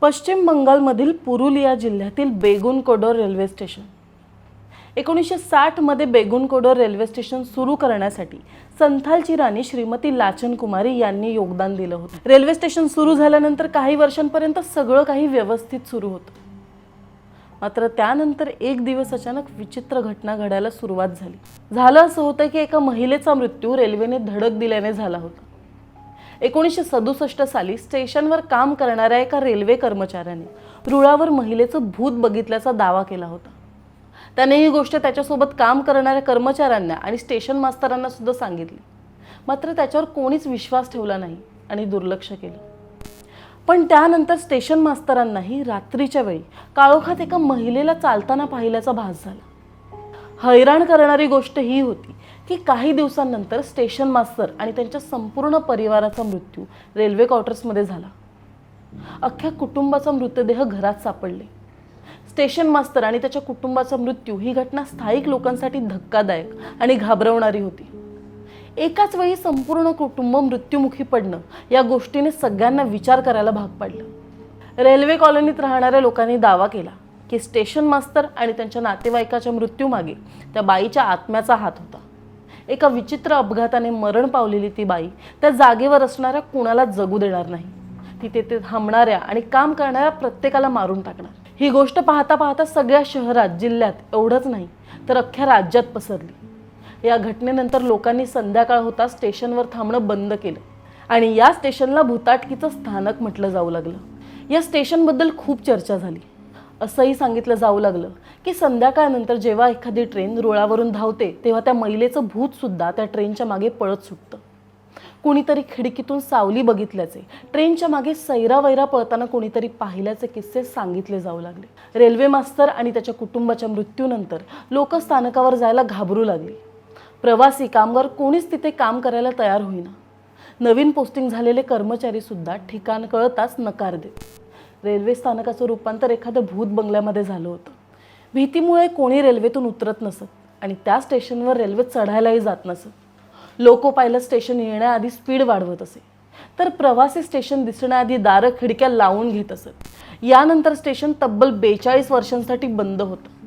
पश्चिम बंगालमधील पुरुलिया जिल्ह्यातील बेगुनकोडोर रेल्वे स्टेशन. एकोणीसशे साठमध्ये बेगुनकोडोर रेल्वे स्टेशन सुरू करण्यासाठी संथालची राणी श्रीमती लाचन कुमारी यांनी योगदान दिलं होतं. रेल्वे स्टेशन सुरू झाल्यानंतर काही वर्षांपर्यंत सगळं काही व्यवस्थित सुरू होतं. मात्र त्यानंतर एक दिवस अचानक विचित्र घटना घडायला सुरुवात झाली. झालं असं होतं की एका महिलेचा मृत्यू रेल्वेने धडक दिल्याने झाला होता. एकोणीसशे सदुसष्ट साली स्टेशनवर काम करणाऱ्या एका रेल्वे कर्मचाऱ्याने रुळावर महिलेचं भूत बघितल्याचा दावा केला होता. त्याने ही गोष्ट त्याच्यासोबत काम करणाऱ्या कर्मचाऱ्यांना आणि स्टेशन मास्तरांना सुद्धा सांगितली. मात्र त्याच्यावर कोणीच विश्वास ठेवला नाही आणि दुर्लक्ष केलं. पण त्यानंतर स्टेशन मास्तरांनाही रात्रीच्या वेळी काळोखात एका महिलेला चालताना पाहिल्याचा भास झाला. हैराण करणारी गोष्ट ही होती की काही दिवसांनंतर स्टेशन मास्तर आणि त्यांच्या संपूर्ण परिवाराचा मृत्यू रेल्वे क्वार्टर्समध्ये झाला. अख्ख्या कुटुंबाचा मृतदेह घरात सापडले. स्टेशन मास्तर आणि त्याच्या कुटुंबाचा मृत्यू ही घटना स्थायिक लोकांसाठी धक्कादायक आणि घाबरवणारी होती. एकाच वेळी संपूर्ण कुटुंब मृत्युमुखी पडणं या गोष्टीने सगळ्यांना विचार करायला भाग पाडलं. रेल्वे कॉलनीत राहणाऱ्या लोकांनी दावा केला की स्टेशन मास्तर आणि त्यांच्या नातेवाईकाच्या मृत्यूमागे त्या बाईच्या आत्म्याचा हात होता. एका विचित्र अपघाताने मरण पावलेली ती बाई त्या जागेवर असणाऱ्या कुणाला जगू देणार नाही. ती तेथे थांबणाऱ्या आणि काम करणाऱ्या प्रत्येकाला मारून टाकणार. ही गोष्ट पाहता पाहता सगळ्या शहरात जिल्ह्यात एवढंच नाही तर अख्ख्या राज्यात पसरली. या घटनेनंतर लोकांनी संध्याकाळ होता स्टेशनवर थांबणं बंद केलं आणि या स्टेशनला भुताटकीचं स्थानक म्हटलं जाऊ लागलं. या स्टेशनबद्दल खूप चर्चा झाली. असंही सांगितलं जाऊ लागलं की संध्याकाळनंतर जेव्हा एखादी ट्रेन रुळावरून धावते तेव्हा त्या महिलेचं भूतसुद्धा त्या ट्रेनच्या मागे पळत सुटतं. कुणीतरी खिडकीतून सावली बघितल्याचे ट्रेनच्या मागे सैरावैरा पळताना कोणीतरी पाहिल्याचे किस्से सांगितले जाऊ लागले. रेल्वे मास्तर आणि त्याच्या कुटुंबाच्या मृत्यूनंतर लोक स्थानकावर जायला घाबरू लागली. प्रवासी कामगार कोणीच तिथे काम करायला तयार होईना. नवीन पोस्टिंग झालेले कर्मचारीसुद्धा ठिकाण कळताच नकार देत. रेल्वे स्थानकाचं रूपांतर एखाद्या भूत बंगल्यामध्ये झालं होतं. भीतीमुळे कोणी रेल्वेतून उतरत नसत आणि त्या स्टेशनवर रेल्वे चढायलाही जात नसत. लोको पायलट स्टेशन येण्याआधी स्पीड वाढवत असे. तर प्रवासी स्टेशन दिसण्याआधी दारं खिडक्या लावून घेत असत. यानंतर स्टेशन तब्बल बेचाळीस वर्षांसाठी बंद होतं.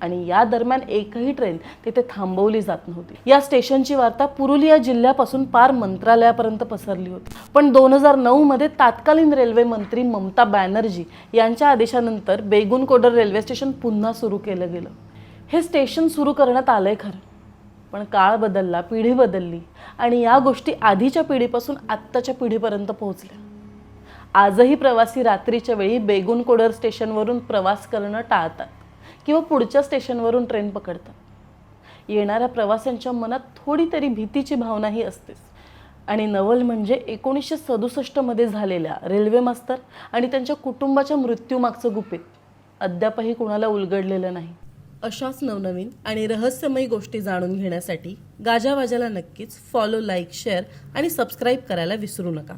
आणि या दरम्यान एकही ट्रेन तिथे थांबवली जात नव्हती. या स्टेशनची वार्ता पुरुलिया जिल्ह्यापासून पार मंत्रालयापर्यंत पसरली होती. पण दोन हजार नऊ मध्ये तात्कालीन रेल्वे मंत्री ममता बॅनर्जी यांच्या आदेशानंतर बेगुनकोडर रेल्वे स्टेशन पुन्हा सुरू केलं गेलं. हे स्टेशन सुरू करण्यात आलंय खरं पण काळ बदलला पिढी बदलली आणि या गोष्टी आधीच्या पिढीपासून आत्ताच्या पिढीपर्यंत पोहोचल्या. आजही प्रवासी रात्रीच्या वेळी बेगुनकोडर स्टेशनवरून प्रवास करणं टाळतात. किंवा पुढच्या स्टेशनवरून ट्रेन पकडतात येणाऱ्या प्रवाशांच्या मनात थोडी तरी भीतीची भावनाही असतेच. आणि नवल म्हणजे एकोणीसशे सदुसष्टमध्ये झालेल्या रेल्वे मास्तर आणि त्यांच्या कुटुंबाच्या मृत्यूमागचं गुपित. अद्यापही कुणाला उलगडलेलं नाही. अशाच नवनवीन आणि रहस्यमयी गोष्टी जाणून घेण्यासाठी गाजावाजाला नक्कीच फॉलो लाईक शेअर आणि सबस्क्राईब करायला विसरू नका.